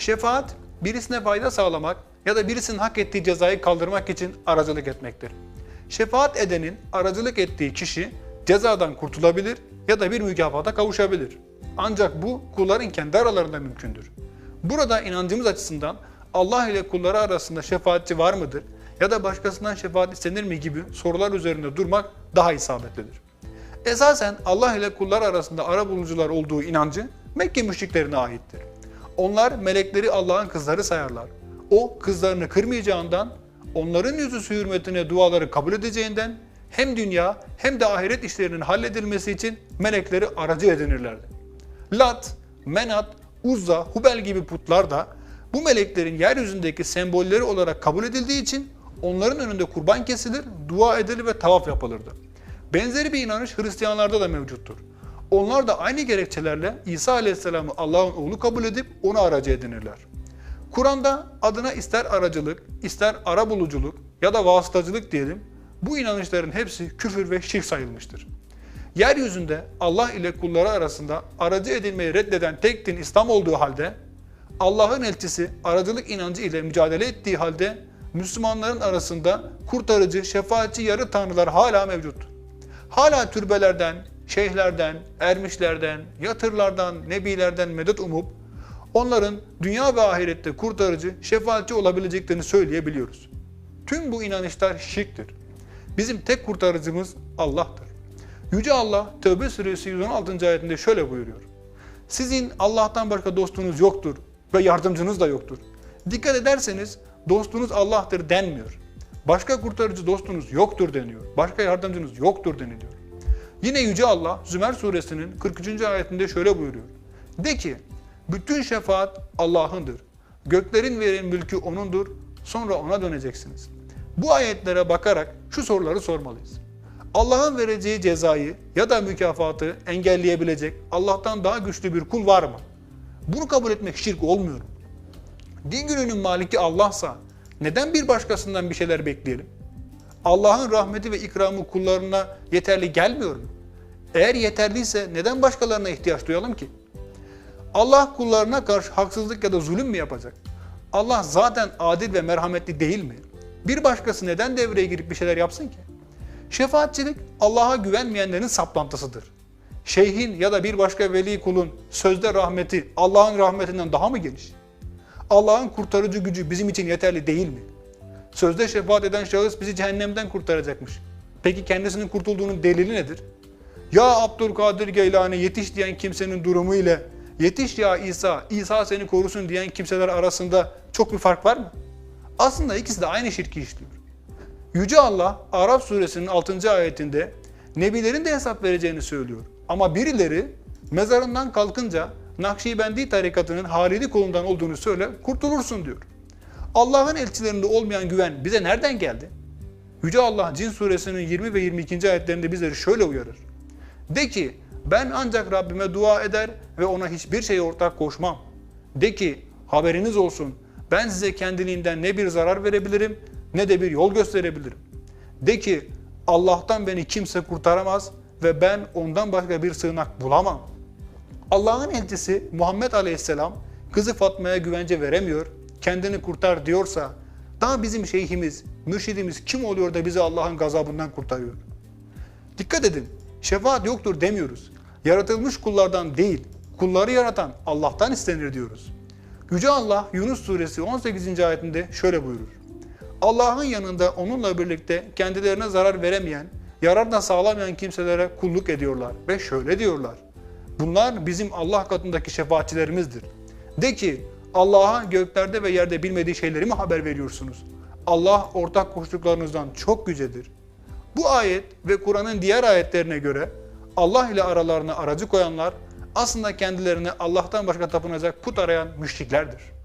Şefaat, birisine fayda sağlamak ya da birisinin hak ettiği cezayı kaldırmak için aracılık etmektir. Şefaat edenin aracılık ettiği kişi cezadan kurtulabilir ya da bir mükafata kavuşabilir. Ancak bu kulların kendi aralarında mümkündür. Burada inancımız açısından Allah ile kulları arasında şefaatçi var mıdır ya da başkasından şefaat istenir mi gibi sorular üzerinde durmak daha isabetlidir. Esasen Allah ile kullar arasında ara bulucular olduğu inancı Mekke müşriklerine aittir. Onlar melekleri Allah'ın kızları sayarlar. O kızlarını kırmayacağından, onların yüzüsü hürmetine duaları kabul edeceğinden hem dünya hem de ahiret işlerinin halledilmesi için melekleri aracı edinirlerdi. Lat, Menat, Uzza, Hubel gibi putlar da bu meleklerin yeryüzündeki sembolleri olarak kabul edildiği için onların önünde kurban kesilir, dua edilir ve tavaf yapılırdı. Benzeri bir inanış Hristiyanlarda da mevcuttur. Onlar da aynı gerekçelerle İsa Aleyhisselam'ı Allah'ın oğlu kabul edip onu aracı edinirler. Kur'an'da adına ister aracılık, ister ara buluculuk ya da vasıtacılık diyelim, bu inanışların hepsi küfür ve şirk sayılmıştır. Yeryüzünde Allah ile kulları arasında aracı edilmeyi reddeden tek din İslam olduğu halde, Allah'ın elçisi aracılık inancı ile mücadele ettiği halde Müslümanların arasında kurtarıcı, şefaatçi yarı tanrılar hala mevcut. Hala türbelerden, şeyhlerden, ermişlerden, yatırlardan, nebilerden medet umup onların dünya ve ahirette kurtarıcı, şefaatçi olabileceklerini söyleyebiliyoruz. Tüm bu inanışlar şirktir. Bizim tek kurtarıcımız Allah'tır. Yüce Allah Tövbe suresi 116. ayetinde şöyle buyuruyor. Sizin Allah'tan başka dostunuz yoktur ve yardımcınız da yoktur. Dikkat ederseniz dostunuz Allah'tır denmiyor. Başka kurtarıcı dostunuz yoktur deniyor. Başka yardımcınız yoktur deniliyor. Yine Yüce Allah Zümer suresinin 43. ayetinde şöyle buyuruyor. De ki, bütün şefaat Allah'ındır. Göklerin ve yerin mülkü O'nundur. Sonra O'na döneceksiniz. Bu ayetlere bakarak şu soruları sormalıyız. Allah'ın vereceği cezayı ya da mükafatı engelleyebilecek Allah'tan daha güçlü bir kul var mı? Bunu kabul etmek şirk olmuyor mu? Din gününün maliki Allah'sa neden bir başkasından bir şeyler bekleyelim? Allah'ın rahmeti ve ikramı kullarına yeterli gelmiyor mu? Eğer yeterliyse neden başkalarına ihtiyaç duyalım ki? Allah kullarına karşı haksızlık ya da zulüm mü yapacak? Allah zaten adil ve merhametli değil mi? Bir başkası neden devreye girip bir şeyler yapsın ki? Şefaatçilik Allah'a güvenmeyenlerin saplantısıdır. Şeyhin ya da bir başka veli kulun sözde rahmeti Allah'ın rahmetinden daha mı geniş? Allah'ın kurtarıcı gücü bizim için yeterli değil mi? Sözde şefaat eden şahıs bizi cehennemden kurtaracakmış. Peki kendisinin kurtulduğunun delili nedir? Ya Abdülkadir Geylani yetiş diyen kimsenin durumu ile yetiş ya İsa, İsa seni korusun diyen kimseler arasında çok bir fark var mı? Aslında ikisi de aynı şirki işliyor. Yüce Allah Araf suresinin 6. ayetinde nebilerin de hesap vereceğini söylüyor. Ama birileri mezarından kalkınca Nakşibendi tarikatının Halidi kolundan olduğunu söyle kurtulursun diyor. Allah'ın elçilerinde olmayan güven bize nereden geldi? Yüce Allah Cin suresinin 20 ve 22. ayetlerinde bizleri şöyle uyarır. De ki ben ancak Rabbime dua eder ve ona hiçbir şeye ortak koşmam. De ki haberiniz olsun ben size kendiliğimden ne bir zarar verebilirim ne de bir yol gösterebilirim. De ki Allah'tan beni kimse kurtaramaz ve ben ondan başka bir sığınak bulamam. Allah'ın elçisi Muhammed Aleyhisselam kızı Fatma'ya güvence veremiyor, kendini kurtar diyorsa daha bizim şeyhimiz, mürşidimiz kim oluyor da bizi Allah'ın gazabından kurtarıyor? Dikkat edin, şefaat yoktur demiyoruz. Yaratılmış kullardan değil, kulları yaratan Allah'tan istenir diyoruz. Yüce Allah Yunus suresi 18. ayetinde şöyle buyurur. Allah'ın yanında onunla birlikte kendilerine zarar veremeyen, yarar da sağlamayan kimselere kulluk ediyorlar ve şöyle diyorlar. Bunlar bizim Allah katındaki şefaatçilerimizdir. De ki Allah'a göklerde ve yerde bilmediği şeyleri mi haber veriyorsunuz? Allah ortak koştuklarınızdan çok yücedir. Bu ayet ve Kur'an'ın diğer ayetlerine göre Allah ile aralarına aracı koyanlar aslında kendilerine Allah'tan başka tapınacak put arayan müşriklerdir.